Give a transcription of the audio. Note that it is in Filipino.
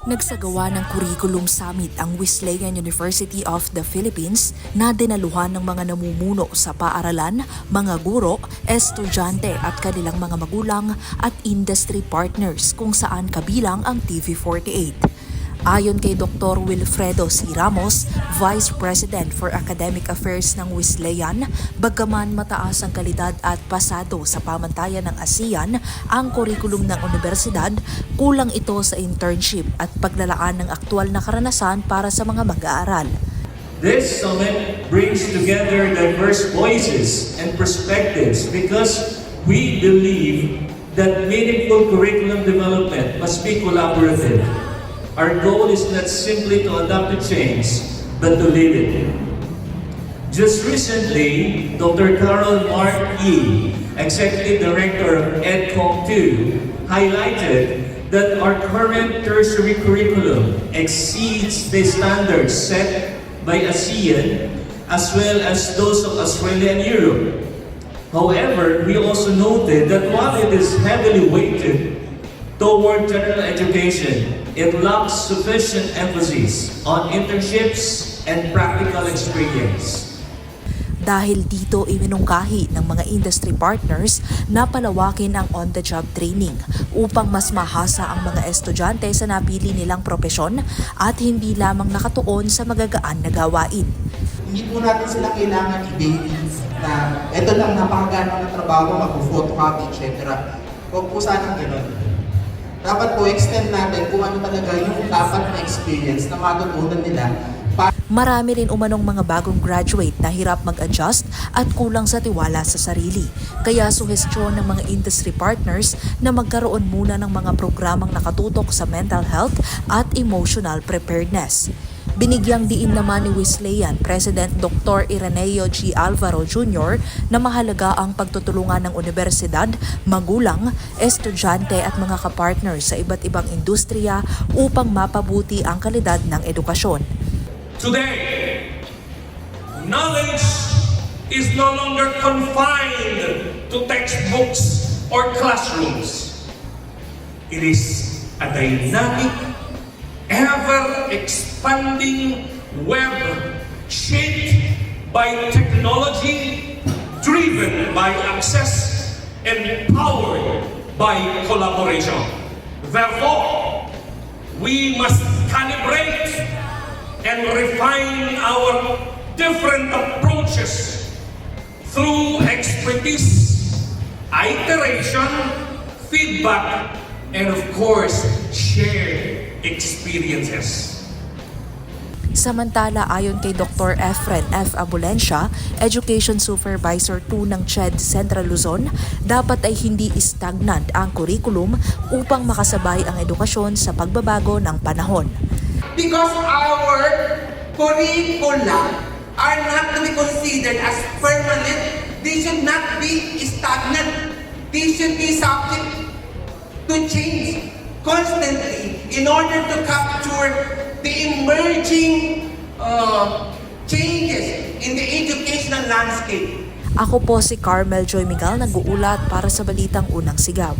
Nagsagawa ng Curriculum Summit ang Wesleyan University of the Philippines na dinaluhan ng mga namumuno sa paaralan, mga guro, estudyante at kanilang mga magulang at industry partners kung saan kabilang ang TV48. Ayon kay Dr. Wilfredo C. Ramos, Vice President for Academic Affairs ng Wesleyan, bagaman mataas ang kalidad at pasado sa pamantayan ng ASEAN ang kurikulum ng universidad, kulang ito sa internship at paglalaan ng aktwal na karanasan para sa mga mag-aaral. This summit brings together diverse voices and perspectives because we believe that meaningful curriculum development must be collaborative. Our goal is not simply to adapt to change, but to lead it. Just recently, Dr. Carol Mark E., Executive Director of EdCom 2, highlighted that our current tertiary curriculum exceeds the standards set by ASEAN as well as those of Australia and Europe. However, we also noted that while it is heavily weighted toward general education, it lacks sufficient emphasis on internships and practical experience. Dahil dito iminungkahi ng mga industry partners na palawakin ang on-the-job training upang mas mahasa ang mga estudyante sa napili nilang propesyon at hindi lamang nakatuon sa magagaan na gawain. Hindi po natin sila kailangan i-baby na eto lang napakagano ng trabaho, mag-photocopy, etc. Huwag po sanang ganun. Dapat po extend natin kung ano talaga yung dapat na experience na matutunan nila Marami rin umanong mga bagong graduate na hirap mag-adjust at kulang sa tiwala sa sarili. Kaya suhestyon ng mga industry partners na magkaroon muna ng mga programang nakatutok sa mental health at emotional preparedness. Binigyang diin naman ni Wesleyan President Dr. Ireneo G. Alvaro Jr. na mahalaga ang pagtutulungan ng universidad, magulang, estudyante at mga kapartner sa iba't ibang industriya upang mapabuti ang kalidad ng edukasyon. Today, knowledge is no longer confined to textbooks or classrooms. It is a dynamic, ever-expanding web shaped by technology, driven by access, and powered by collaboration. Therefore, we must calibrate and refine our different approaches through expertise, iteration, feedback, and of course, shared experiences. Samantala ayon kay Dr. Efren F. Abulencia, Education Supervisor 2 ng CHED Central Luzon, dapat ay hindi stagnant ang curriculum upang makasabay ang edukasyon sa pagbabago ng panahon. because our curricula are not to be considered as permanent. They should not be stagnant. They should be subject to change constantly in order to capture the emerging uh, changes in the educational landscape. Ako po si Carmel Joy Miguel nag-uulat para sa Balitang Unang Sigaw.